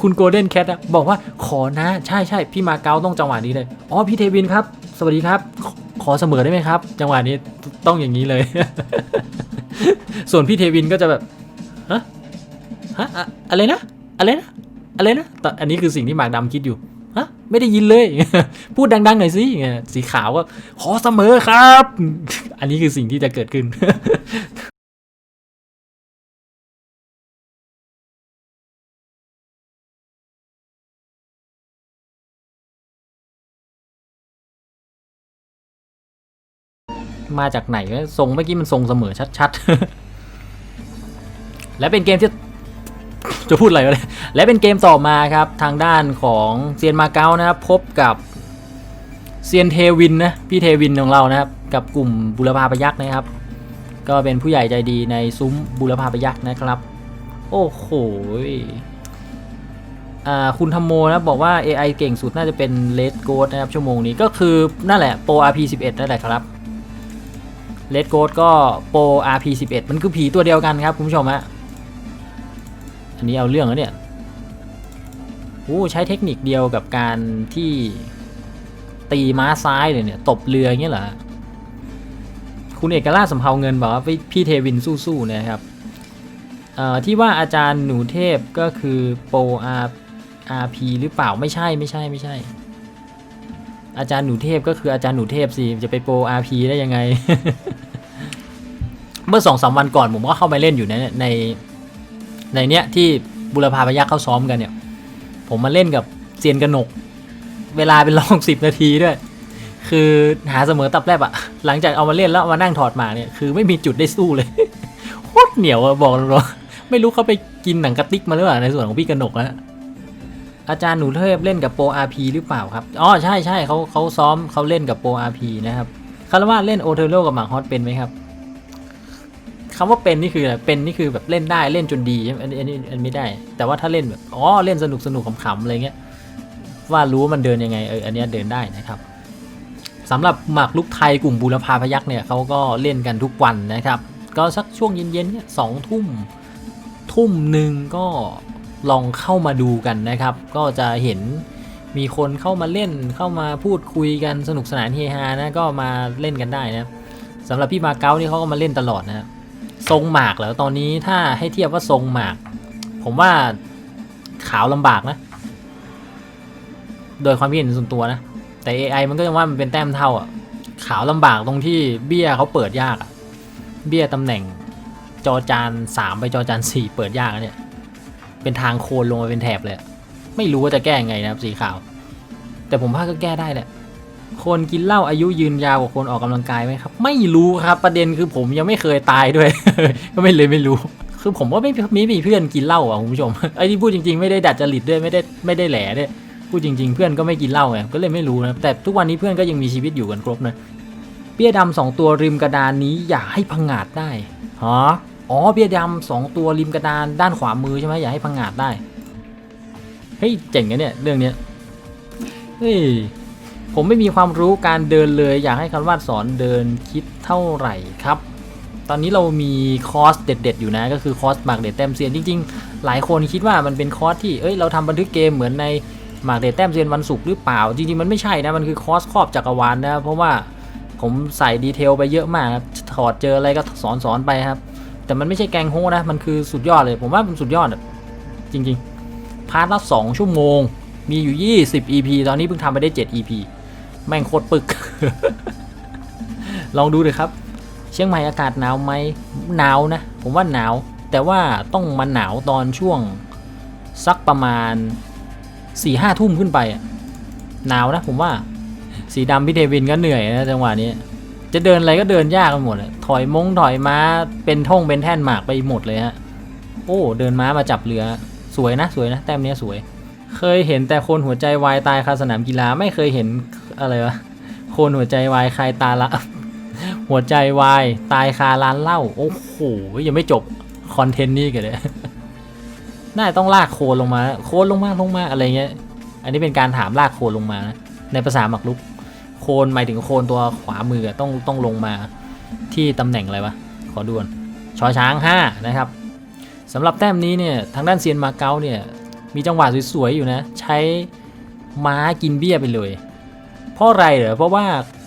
คุณโกลเด้นแคทบอกว่าขอนะ ใช่ใช่พี่มาเก๊าต้องจังหวะนี้เลย อ๋อพี่เทวินครับ สวัสดีครับ ขอเสมอได้ไหมครับ จังหวะนี้ต้องอย่างนี้เลย ส่วนพี่เทวินก็จะแบบฮะฮะอะไรนะ อะไรนะ อะไรนะแต่อันนี้คือสิ่งที่หมากดำคิดอยู่ฮะไม่ได้ยินเลย พูดดังๆหน่อยสิสีขาวก็ขอเสมอครับ อันนี้คือสิ่งที่จะเกิดขึ้น มาจากไหนทรงเมื่อกี้มันทรงเสมอชัดๆ และเป็นเกมที่จะพูดอะไรวะเนี่ยและเป็นเกมต่อมาครับทางด้านของเซียนมาเก๊านะครับพบกับเซียนเทวินนะพี่เทวินของเรานะครับกับกลุ่มบุรพาพยักษ์นะครับ ก็เป็นผู้ใหญ่ใจดีในซุ้มบุรพาพยักษ์นะครับ โอ้โหอ่าคุณธรรมโมนะบอกว่า AI เก่งสุดน่าจะเป็นเลดโกดนะครับชั่วโมงนี้ก็คือนั่นแหละโปร RP11 นั่นแหละครับ เลดโกดก็โปร RP11 มันคือผีตัวเดียวกันครับ คุณผู้ชมฮะ อันนี้เอาเรื่องแล้วเนี่ยโอ้ใช้เทคนิคเดียวกับการที่ตีม้าซ้ายเลยเนี่ย ตบเรืออย่างเงี้ยเหรอ คุณเอกราชสำเภาเงินบอกว่าพี่พี่เทวินสู้ๆนะครับเอ่อที่ว่าอาจารย์หนูเทพก็คือโปร RP หรือเปล่าไม่ใช่ไม่ใช่ไม่ใช่ อาจารย์หนูเทพก็คืออาจารย์หนูเทพสิจะไปโปร RP ได้ยังไง เมื่อสองสามวันก่อนผมก็เข้าไปเล่นอยู่ในในในเนี้ยที่บุรพาพยักเข้าซ้อมกันเนี่ย ผมมาเล่นกับเซียนกระหนก เวลาเป็นลองสิบนาทีด้วย คือหาเสมอตับแรบอะหลังจากเอามาเล่นแล้วามานั่งถอดหมากเนี่ยคือไม่มีจุดได้สู้เลยโคตรเหนียวอะบอกเลยไม่รู้เขาไปกินหนังกระติกมาหรือเปล่าในส่วนของพี่กระหนกนะ อาจารย์หนูเทพเล่นกับโปร RP หรือเปล่าครับ อ๋อใช่ใช่เขาเขาซ้อมเขาเล่นกับโปร RP นะครับคารวาเล่นโอเทโรกับหมากฮอตเป็นไหมครับคำว่าเป็นนี่คืออะไรเป็นนี่คือแบบเล่นได้เล่นจนดีใช่ไหมอันนี้อันนี้อันไม่ได้ แต่ว่าถ้าเล่นแบบอ๋อเล่นสนุกสนุกขำๆอะไรเงี้ยว่ารู้ว่ามันเดินยังไงเอออันนี้เดินได้นะครับสำหรับหมากลุกไทยกลุ่มบูรพาพยักษ์เนี่ยเขาก็เล่นกันทุกวันนะครับ ก็สักช่วงเย็นๆเนี่ยสองทุ่มทุ่มหนึ่งก็ ลองเข้ามาดูกันนะครับ ก็จะเห็นมีคนเข้ามาเล่นเข้ามาพูดคุยกันสนุกสนานเฮฮานะก็มาเล่นกันได้นะสำหรับพี่มาเก๊านี่เขาก็มาเล่นตลอดนะทรงหมากแล้วตอนนี้ถ้าให้เทียบว่าทรงหมาก ผมว่าขาวลำบากนะ โดยความคิดเห็นส่วนตัวนะ แต่ AI มันก็ยังว่ามันเป็นแต้มเท่าอะขาวลำบากตรงที่เบี้ยเขาเปิดยากอะเบี้ยตำแหน่งจอจาน 3 ไปจอจาน 4 เปิดยากเนี่ย เป็นทางโคนลงมาเป็นแถบเลย ไม่รู้ว่าจะแก้ยังไงนะครับสีขาว แต่ผมว่าก็แก้ได้แหละคนกินเหล้าอายุยืนยาวกว่าคนออกกำลังกายไหมครับ ไม่รู้ครับประเด็นคือผมยังไม่เคยตายด้วย ก็ไม่เลยไม่รู้ คือผมก็ไม่ไม่มีเพื่อนกินเหล้าอะคุณผู้ชมไอ้ที่พูดจริงๆไม่ได้ดัดจริตด้วยไม่ได้ไม่ได้แหล่ด้วยพูดจริง ๆ เพื่อนก็ไม่กินเหล้าไงก็เลยไม่รู้นะแต่ทุกวันนี้เพื่อนก็ยังมีชีวิตอยู่กันครบนะเบี้ยดำสองตัวริมกระดานนี้อย่าให้พังงาดได้ฮะ อ๋อเบียดำสองตัวริมกระดานด้านขวามือใช่ไหมอย่าให้พังงาดได้ เฮ้ยเจ๋งนะเนี่ยเรื่องเนี้ยเฮ้ยผมไม่มีความรู้การเดินเลยอยากให้คันวาดสอนเดินคิดเท่าไหร่ครับ ตอนนี้เรามีคอร์สเด็ด ๆ อยู่นะก็คือคอร์สหมากเด็ดแต้มเซียนจริง ๆ หลายคนคิดว่ามันเป็นคอร์สที่เอ้ยเราทำบันทึกเกมเหมือนในหมากเด็ดแต้มเซียนวันศุกร์หรือเปล่า จริงๆมันไม่ใช่นะมันคือคอร์สครอบจักรวาลนะเพราะว่าผมใส่ดีเทลไปเยอะมากถอดเจออะไรก็สอนสอนๆไปครับ แต่มันไม่ใช่แกงโฮนะ มันคือสุดยอดเลย ผมว่ามันสุดยอดอะจริงๆ พาร์ทละ2ชั่วโมง มีอยู่ 20 EP ตอนนี้เพิ่งทำไปได้ 7 EP แม่งโคตรปึก ลองดูเลยครับ เชียงใหม่อากาศหนาวไหมหนาวนะ ผมว่าหนาว แต่ว่าต้องมาหนาวตอนช่วงสักประมาณ4ี่ห้าทุ่มขึ้นไปหนาวนะผมว่า สีดำพี่เทวินก็เหนื่อยนะจังหวะนี้ จะเดินอะไรก็เดินยากกันหมดเลยถอยมงถอยม้าเป็นท่งเป็นแท่นหมากไปหมดเลยฮะโอ้เดินม้ามาจับเรือสวยนะสวยนะแต้มเนี้ยสวย เคยเห็นแต่คนหัวใจวายตายคาสนามกีฬาไม่เคยเห็นอะไรวะคนหัวใจวายใครตาละหัวใจวายตายคาร้านเหล้าโอ้โหยังไม่จบคอนเทนต์นี้กันเลยน่าจะต้องลากโคลนลงมา โคลนลงมาลงมาอะไรเงี้ย อันนี้เป็นการถามลากโคลนลงมานะในภาษาหมักลุก โคนหมายถึงโคนตัวขวามือต้องต้องลงมาที่ตำแหน่งอะไรวะ ขอดูก่อนชอช้าง 5 นะครับสำหรับแต้มนี้เนี่ยทางด้านเซียนมาเก๊าเนี่ยมีจังหวะสวยๆอยู่นะ ใช้ม้ากินเบี้ยไปเลย เพราะอะไรเหรอเพราะว่า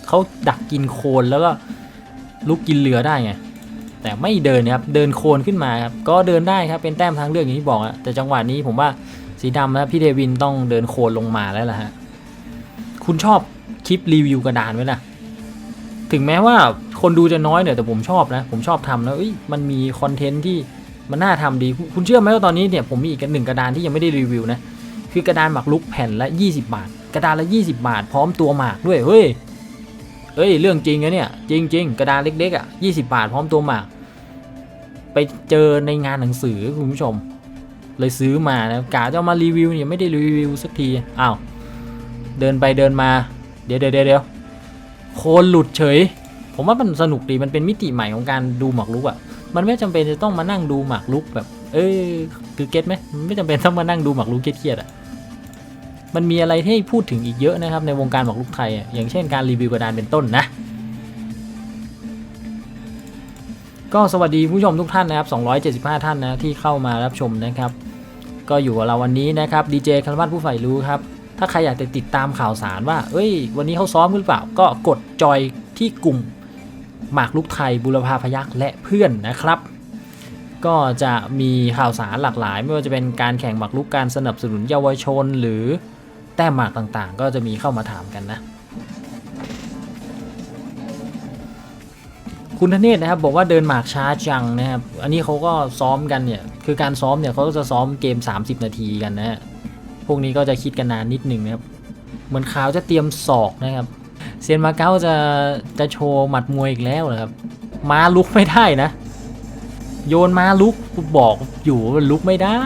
เขาดักกินโคนแล้วก็ลุกกินเรือได้ไงแต่ไม่เดินนะครับเดินโคนขึ้นมาครับก็เดินได้ครับเป็นแต้มทางเลือกอย่างที่บอกอะแต่จังหวะนี้ผมว่าสีดำนะพี่เดวินต้องเดินโคนลงมาแล้วล่ะฮะคุณชอบ คลิปรีวิวกระดานไหมล่ะ ถึงแม้ว่าคนดูจะน้อยเนี่ยแต่ผมชอบนะ ผมชอบทำนะเอ้ยมันมีคอนเทนต์ที่มันน่าทำดี คุณเชื่อไหมว่าตอนนี้เนี่ยผมมีอีกหนึ่งกระดานที่ยังไม่ได้รีวิวนะ คือกระดานหมากรุกแผ่นละ 20 บาท กระดานละ 20 บาท พร้อมตัวหมากด้วย เฮ้ย เอ้ย เรื่องจริงนะเนี่ย จริงๆกระดานเล็กๆอะ 20 บาท พร้อมตัวหมาก ไปเจอในงานหนังสือคุณผู้ชม เลยซื้อมานะกะจะมารีวิวเนี่ยไม่ได้รีวิวสักที อ้าว เดินไปเดินมา เดี๋ยวเดี๋ยวเดี๋ยวโคนหลุดเฉย ผมว่ามันสนุกดีมันเป็นมิติใหม่ของการดูหมากรุกอะ มันไม่จำเป็นจะต้องมานั่งดูหมากรุกแบบ เอ้ยคือเก็ตไหมมันไม่จำเป็นต้องมานั่งดูหมากรุกเครียดๆอะมันมีอะไรที่พูดถึงอีกเยอะนะครับในวงการหมากรุกไทยอะอย่างเช่นการรีวิวกระดานเป็นต้นนะก็สวัสดีผู้ชมทุกท่านนะครับ 275 ท่านนะที่เข้ามารับชมนะครับ ก็อยู่กับเราวันนี้นะครับดีเจคาร์บัตผู้ใฝ่รู้ครับ ถ้าใครอยากจะติดตามข่าวสารว่า เอ้ย วันนี้เขาซ้อมหรือเปล่า ก็กดจอยที่กลุ่มหมากรุกไทยบุรพาพยักษ์และเพื่อนนะครับ ก็จะมีข่าวสารหลากหลาย ไม่ว่าจะเป็นการแข่งหมากรุกการสนับสนุนเยาวชนหรือแต้มหมากต่างๆ ก็จะมีเข้ามาถามกันนะ คุณธเนศนะครับบอกว่าเดินหมากช้าจังนะครับ อันนี้เขาก็ซ้อมกันเนี่ย คือการซ้อมเนี่ยเขาก็จะซ้อมเกม 30 นาทีกันนะ พวกนี้ก็จะคิดกันนานนิดหนึ่งนะครับ เหมือนขาวจะเตรียมศอกนะครับ เซียนมาเก้าจะจะโชว์หมัดมวยอีกแล้วเหรอครับ ม้าลุกไม่ได้นะ โยนม้าลุกบอกอยู่ว่าลุกไม่ได้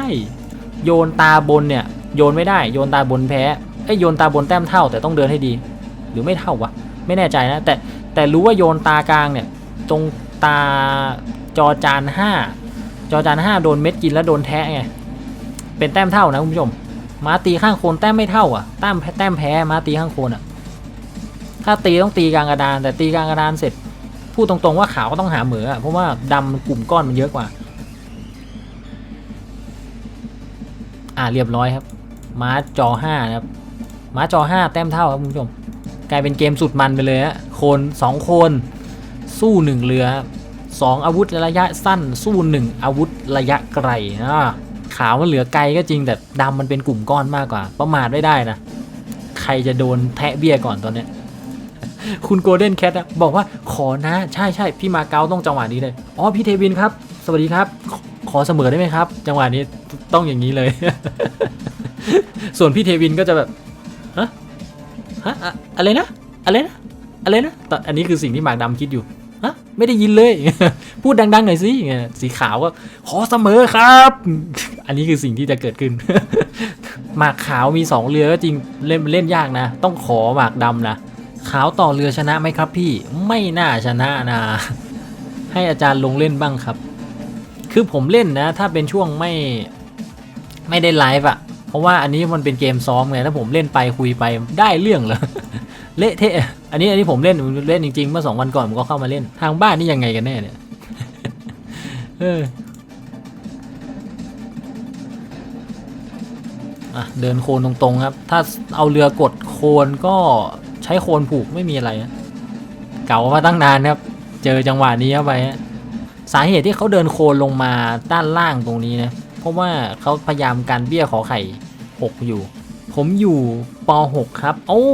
โยนตาบนเนี่ยโยนไม่ได้ โยนตาบนแพ้ไอ้ยโยนตาบนแต้มเท่า แต่ต้องเดินให้ดี หรือไม่เท่าวะไม่แน่ใจนะ แต่แต่รู้ว่าโยนตากลางเนี่ยตรงตาจอจานห้าจอจานห้าโดนเม็ดกินแล้วโดนแทะไงเป็นแต้มเท่านะคุณผู้ชม ม้าตีข้างโคนแต้มไม่เท่าอะแต้มแต้มแพ้ม้าตีข้างโคนอะ ถ้าตีต้องตีกลางกระดาน แต่ตีกลางกระดานเสร็จพูดตรงๆว่าขาวก็ต้องหาเหมืออะเพราะว่าดำกลุ่มก้อนมันเยอะกว่า อ่าเรียบร้อยครับ ม้าจอห้านะครับ ม้าจอห้าแต้มเท่าครับคุณผู้ชมกลายเป็นเกมสุดมันไปเลยฮะโคนสองโคนสู้หนึ่งเรือสองอาวุธระยะสั้นสู้หนึ่งอาวุธระยะไกลนะ ขาวมันเหลือไกลก็จริงแต่ดำมันเป็นกลุ่มก้อนมากกว่า ประมาทไม่ได้นะ ใครจะโดนแทะเบี้ยก่อนตอนเนี้ยคุณโกลเด้นแคทบอกว่าขอนะ ใช่ใช่พี่มาเก๊าต้องจังหวะนี้เลยอ๋อพี่เทวินครับ สวัสดีครับ ขอเสมอได้ไหมครับ จังหวะนี้ต้องอย่างนี้เลย ส่วนพี่เทวินก็จะแบบฮะฮะอะไรนะอะไรนะอะไรนะตอนอันนี้คือสิ่งที่หมากดำคิดอยู่ฮะไม่ได้ยินเลย พูดดังๆหน่อยสิสีขาวก็ขอเสมอครับ อันนี้คือสิ่งที่จะเกิดขึ้น หมากขาวมีสองเรือก็จริงเล่นเล่นยากนะ ต้องขอหมากดำนะ ขาวต่อเรือชนะไหมครับพี่ไม่น่าชนะนะ ให้อาจารย์ลงเล่นบ้างครับ คือผมเล่นนะ ถ้าเป็นช่วงไม่ไม่ได้ไลฟ์อะเพราะว่าอันนี้มันเป็นเกมซ้อมไงถ้าผมเล่นไปคุยไปได้เรื่องเหรอเละเทะอันนี้อันนี้ผมเล่นเล่นจริงๆเมื่อสองวันก่อนผมก็เข้ามาเล่นทางบ้านนี่ยังไงกันแน่เนี่ยเออ อะเดินโคลนตรงๆครับ ถ้าเอาเรือกดโคลนก็ใช้โคลนผูกไม่มีอะไร เก่ามาตั้งนานครับ เจอจังหวะนี้เข้าไปฮะสาเหตุที่เขาเดินโคลนลงมาด้านล่างตรงนี้นะเพราะว่าเขาพยายามการเบี้ยขอไข่หกอยู่ ผมอยู่ป .6 ครับ โอ้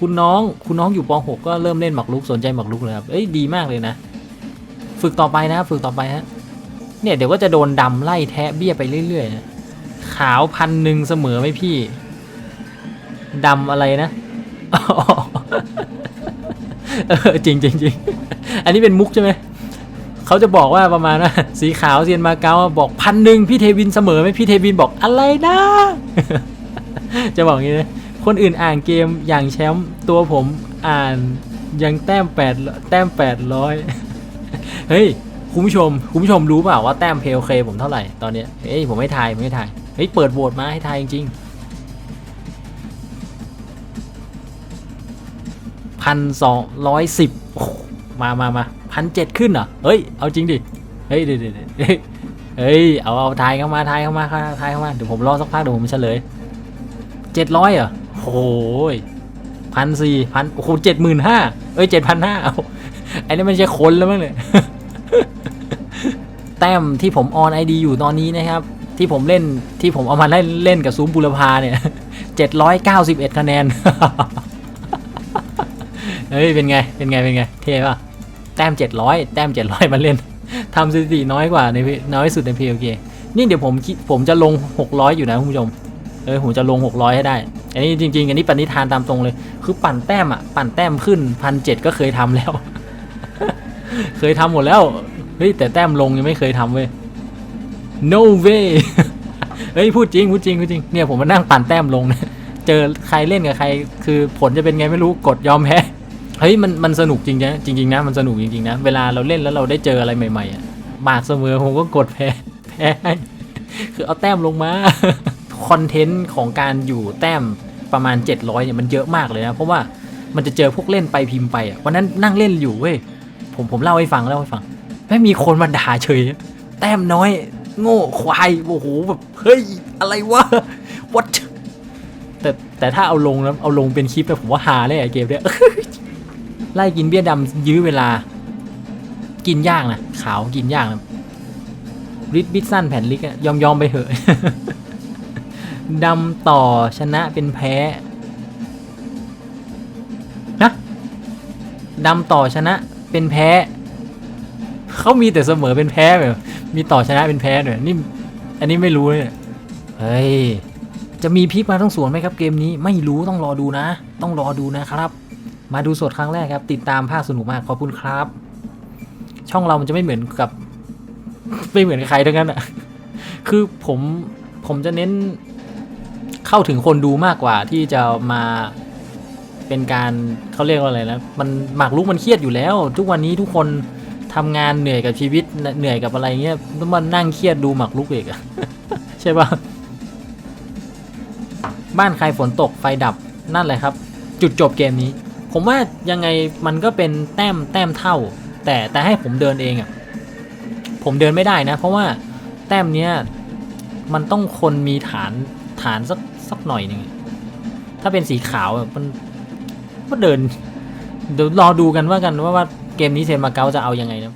คุณน้องคุณน้องอยู่ป .6 ก็เริ่มเล่นหมากรุกสนใจหมากรุกเลยครับเอ้ยดีมากเลยนะ ฝึกต่อไปนะฝึกต่อไปฮะเนี่ยเดี๋ยวก็จะโดนดำไล่แทะเบี้ยไปเรื่อยๆนะ ขาวพันหนึ่งเสมอไหมพี่ดำอะไรนะเออจริงจริงจริงอันนี้เป็นมุกใช่ไหมเขาจะบอกว่าประมาณว่าสีขาวเซียนมาเก๊าบอกพันหนึ่งพี่เทวินเสมอไหมพี่เทวินบอกอะไรนะ จะบอกอย่างนี้นะคนอื่นอ่านเกมอย่างแชมป์ตัวผมอ่านยังแต้มแปดแต้มแปดร้อยเฮ้ยคุณผู้ชมคุณผู้ชมรู้เปล่าว่าแต้มเพลเคผมเท่าไหร่ตอนเนี้ยเฮ้ยผมไม่ทายผมไม่ทาย เฮ้ย เปิดโหวตมาให้ทายจริงพันสองร้อยสิบมามามาพันเจ็ดขึ้นเหรอ เฮ้ย เอาจริงดิ เฮ้ยเดี๋ยวเดี๋ยวเดี๋ยวเฮ้ย เอา เอาทายเข้ามาทายเข้ามาทายเข้ามา เดี๋ยวผมรอสักพักเดี๋ยวผมเฉลยเจ็ดร้อยเหรอโอ้ยพันสี่พันโอ้โหเจ็ดหมื่นห้าเอ้ยเจ็ดพันห้าเอาไอ้นี่มันไม่ใช่คนแล้วมั้งเนี่ยแต้มที่ผมออนไอดีอยู่ตอนนี้นะครับ ที่ผมเล่นที่ผมเอามาเล่นเล่นกับซูมบุรพาเนี่ยเจ็ดร้อยเก้าสิบเอ็ดคะแนน เฮ้ย เป็นไง เป็นไง เป็นไง เท่ป่ะ แต้มเจ็ดร้อยแต้มเจ็ดร้อยมาเล่นทำสถิติน้อยกว่าในน้อยสุดใน PLK นี่เดี๋ยวผมผมจะลง600อยู่นะคุณผู้ชม เออผมจะลง600ให้ได้ อันนี้จริง ๆ อันนี้ปณิธานตามตรงเลย คือปั่นแต้มอะ ปั่นแต้มขึ้นพันเก็เคยทำแล้ว เคยทำหมดแล้ว เฮ้ยแต่แต้มลงยังไม่เคยทำเว้ย no way เฮ้ยพูดจริงพูดจริงพูดจริงเนี่ยผมมานั่งปั่นแต้มลงเนี่ยเจอใครเล่นกับใคร คือผลจะเป็นไงไม่รู้กดยอมแพ้เฮ้ยมันมันสนุกจริงนะจริงๆนะมันสนุกจริงๆนะเวลาเราเล่นแล้วเราได้เจออะไรใหม่ๆอะหมากเสมอผมก็กดแพ้แพ้คือเอาแต้มลงมาคอนเทนต์ของการอยู่แต้มประมาณ 700เนี่ยมันเยอะมากเลยนะ เพราะว่ามันจะเจอพวกเล่นไปพิมพ์ไปอะวันนั้นนั่งเล่นอยู่เว้ยผมผมเล่าให้ฟังเล่าให้ฟังไม่มีคนมาด่าเฉย แต้มน้อย โง่ควายโอ้โหแบบเฮ้ยอะไรวะ what แต่แต่ถ้าเอาลงแล้วเอาลงเป็นคลิปเนี่ผมว่าฮาเลยอะเกมเนี้ยไล่กินเบี้ยดำยื้อเวลา กินยากนะขาวกินยากนะริดบิดสั้นแผ่นลิกอะยอมยอมไปเถอะดำต่อชนะเป็นแพ้นะดำต่อชนะเป็นแพ้ เขามีแต่เสมอเป็นแพ้แบบมีต่อชนะเป็นแพ้ด้วยนี่อันนี้ไม่รู้เนี่ยเฮ้ยจะมีพลิกมาต้งสวนไหมครับเกมนี้ไม่รู้ต้องรอดูนะ ต้องรอดูนะครับ มาดูสดครั้งแรกครับ ติดตามภาคสนุกมากขอบคุณครับ ช่องเรามันจะไม่เหมือนกับ ไม่เหมือนใครทั้งนั้นอะคือผมผมจะเน้นเข้าถึงคนดูมากกว่าที่จะมาเป็นการเขาเรียกว่าอะไรนะมันหมากรุกมันเครียดอยู่แล้ว ทุกวันนี้ทุกคน ทำงานเหนื่อยกับชีวิตเหนื่อยกับอะไรเงี้ยต้องมานั่งเครียดดูหมากรุกเอกอะใช่ปะบ้านใครฝนตกไฟดับนั่นแหละครับ จุดจบเกมนี้ ผมว่ายังไงมันก็เป็นแต้มแต้มเท่า แต่แต่ให้ผมเดินเองอะ่ะผมเดินไม่ได้นะ เพราะว่าแต้มเนี้ยมันต้องคนมีฐานฐานสักสักหน่อยหนึ่งถ้าเป็นสีขาวมันก็เดิน เดี๋ยวรอดูกันว่ากันว่าว่าเกมนี้เซนมาเก๊าจะเอายังไงนะ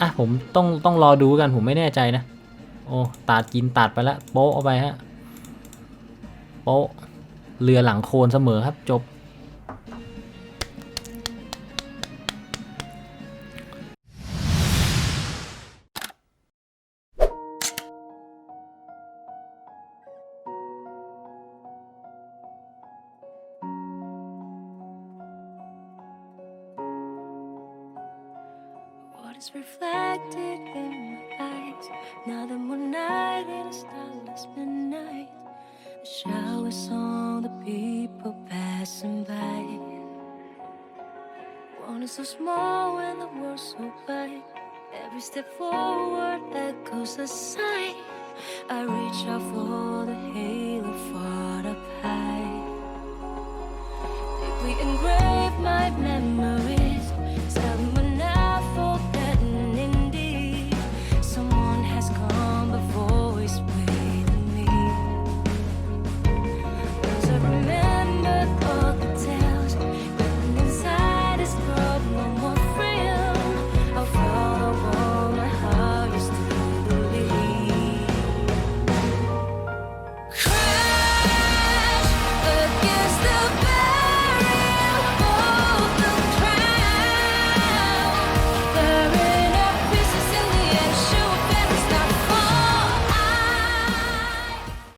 อะผมต้องต้องรอดูกันผมไม่แน่ใจนะ โอ้ตัดกินตัดไปแล้วโป๊ะเอาไปฮะโป๊ะเรือหลังโคลนเสมอครับจบ is reflected in my eyes? Another moon night in a starless midnight. The showers on the people passing by. One is so small and the world so wide. Every step forward echoes a sigh. I reach out for